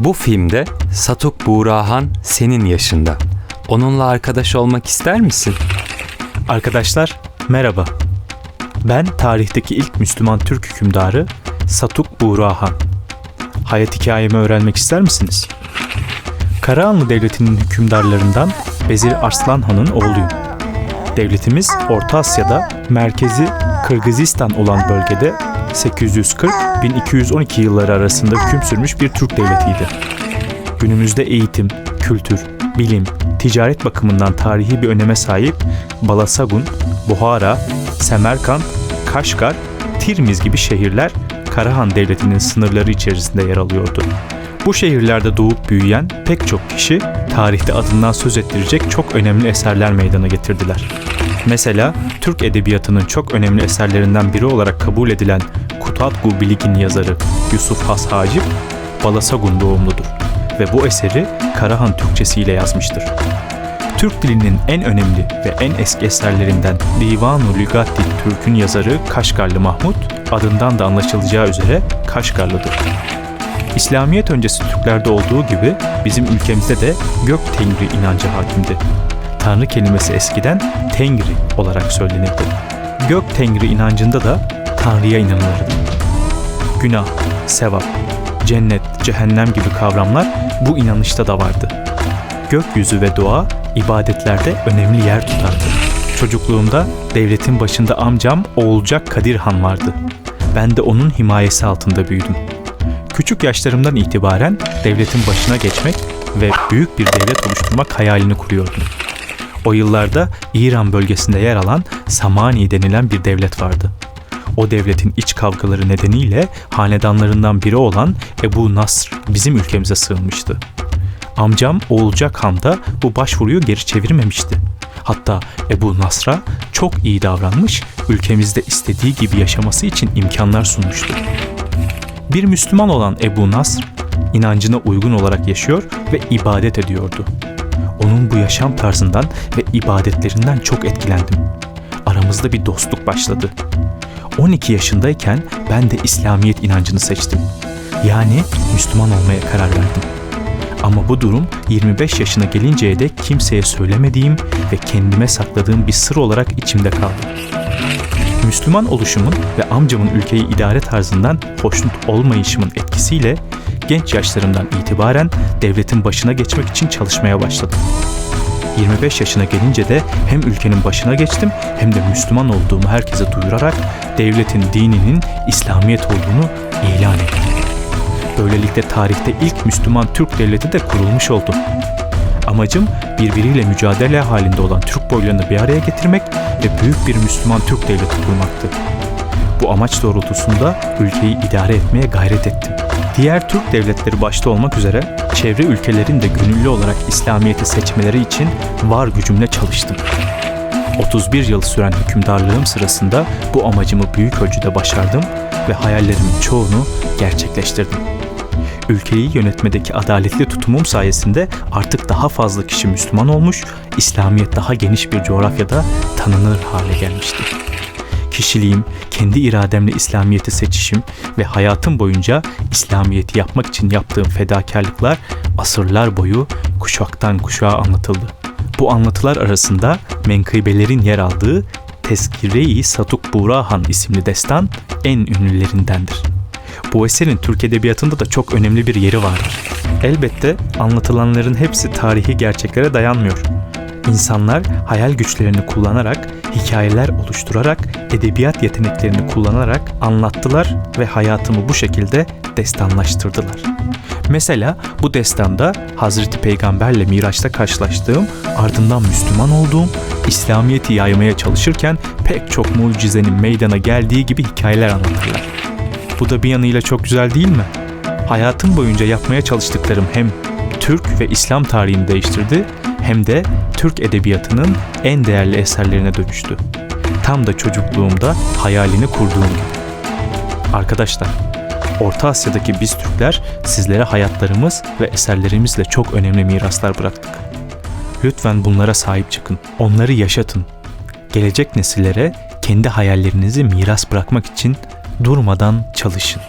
Bu filmde Satuk Buğrahan senin yaşında. Onunla arkadaş olmak ister misin? Arkadaşlar merhaba. Ben tarihteki ilk Müslüman Türk hükümdarı Satuk Buğrahan. Hayat hikayemi öğrenmek ister misiniz? Karahanlı Devleti'nin hükümdarlarından Vezir Arslan Han'ın oğluyum. Devletimiz Orta Asya'da merkezi Kırgızistan olan bölgede 840-1212 yılları arasında hüküm sürmüş bir Türk devletiydi. Günümüzde eğitim, kültür, bilim, ticaret bakımından tarihi bir öneme sahip Balasagun, Buhara, Semerkant, Kaşgar, Tirmiz gibi şehirler Karahan Devleti'nin sınırları içerisinde yer alıyordu. Bu şehirlerde doğup büyüyen pek çok kişi tarihte adından söz ettirecek çok önemli eserler meydana getirdiler. Mesela Türk edebiyatının çok önemli eserlerinden biri olarak kabul edilen Kutatgu Bilig'in yazarı Yusuf Has Hacip, Balasagun doğumludur ve bu eseri Karahan Türkçesiyle yazmıştır. Türk dilinin en önemli ve en eski eserlerinden Divanu Lügati Türk'ün yazarı Kaşgarlı Mahmut, adından da anlaşılacağı üzere Kaşgarlıdır. İslamiyet öncesi Türklerde olduğu gibi bizim ülkemizde de gök tengri inancı hakimdi. Tanrı kelimesi eskiden Tengri olarak söylenirdi. Gök Tengri inancında da Tanrı'ya inanılırdı. Günah, sevap, cennet, cehennem gibi kavramlar bu inanışta da vardı. Gökyüzü ve doğa ibadetlerde önemli yer tutardı. Çocukluğumda devletin başında amcam Oğulcak Kadir Han vardı. Ben de onun himayesi altında büyüdüm. Küçük yaşlarımdan itibaren devletin başına geçmek ve büyük bir devlet oluşturmak hayalini kuruyordum. O yıllarda İran bölgesinde yer alan Samani denilen bir devlet vardı. O devletin iç kavgaları nedeniyle hanedanlarından biri olan Ebu Nasr bizim ülkemize sığınmıştı. Amcam Oğulcak Han da bu başvuruyu geri çevirmemişti. Hatta Ebu Nasr'a çok iyi davranmış, ülkemizde istediği gibi yaşaması için imkanlar sunmuştu. Bir Müslüman olan Ebu Nasr, inancına uygun olarak yaşıyor ve ibadet ediyordu. Onun bu yaşam tarzından ve ibadetlerinden çok etkilendim. Aramızda bir dostluk başladı. 12 yaşındayken ben de İslamiyet inancını seçtim. Yani Müslüman olmaya karar verdim. Ama bu durum 25 yaşına gelinceye dek kimseye söylemediğim ve kendime sakladığım bir sır olarak içimde kaldı. Müslüman oluşumun ve amcamın ülkeyi idare tarzından hoşnut olmayışımın etkisiyle genç yaşlarımdan itibaren devletin başına geçmek için çalışmaya başladım. 25 yaşına gelince de hem ülkenin başına geçtim hem de Müslüman olduğumu herkese duyurarak devletin dininin İslamiyet olduğunu ilan ettim. Böylelikle tarihte ilk Müslüman Türk devleti de kurulmuş oldu. Amacım birbiriyle mücadele halinde olan Türk boylarını bir araya getirmek ve büyük bir Müslüman Türk devleti kurmaktı. Bu amaç doğrultusunda ülkeyi idare etmeye gayret ettim. Diğer Türk devletleri başta olmak üzere çevre ülkelerin de gönüllü olarak İslamiyet'i seçmeleri için var gücümle çalıştım. 31 yıl süren hükümdarlığım sırasında bu amacımı büyük ölçüde başardım ve hayallerimin çoğunu gerçekleştirdim. Ülkeyi yönetmedeki adaletli tutumum sayesinde artık daha fazla kişi Müslüman olmuş, İslamiyet daha geniş bir coğrafyada tanınır hale gelmişti. Kişiliğim, kendi irademle İslamiyet'i seçişim ve hayatım boyunca İslamiyet'i yapmak için yaptığım fedakarlıklar asırlar boyu kuşaktan kuşağa anlatıldı. Bu anlatılar arasında menkıbelerin yer aldığı Tezkire-i Satuk Burahan isimli destan en ünlülerindendir. Bu eserin Türk Edebiyatı'nda da çok önemli bir yeri vardır. Elbette anlatılanların hepsi tarihi gerçeklere dayanmıyor. İnsanlar hayal güçlerini kullanarak, hikayeler oluşturarak, edebiyat yeteneklerini kullanarak anlattılar ve hayatımı bu şekilde destanlaştırdılar. Mesela bu destanda Hazreti Peygamberle Miraç'ta karşılaştığım, ardından Müslüman olduğum, İslamiyet'i yaymaya çalışırken pek çok mucizenin meydana geldiği gibi hikayeler anlatırlar. Bu da bir yanıyla çok güzel değil mi? Hayatım boyunca yapmaya çalıştıklarım hem Türk ve İslam tarihini değiştirdi hem de Türk edebiyatının en değerli eserlerine dönüştü. Tam da çocukluğumda hayalini kurduğum gibi. Arkadaşlar, Orta Asya'daki biz Türkler sizlere hayatlarımız ve eserlerimizle çok önemli miraslar bıraktık. Lütfen bunlara sahip çıkın, onları yaşatın. Gelecek nesillere kendi hayallerinizi miras bırakmak için durmadan çalışın.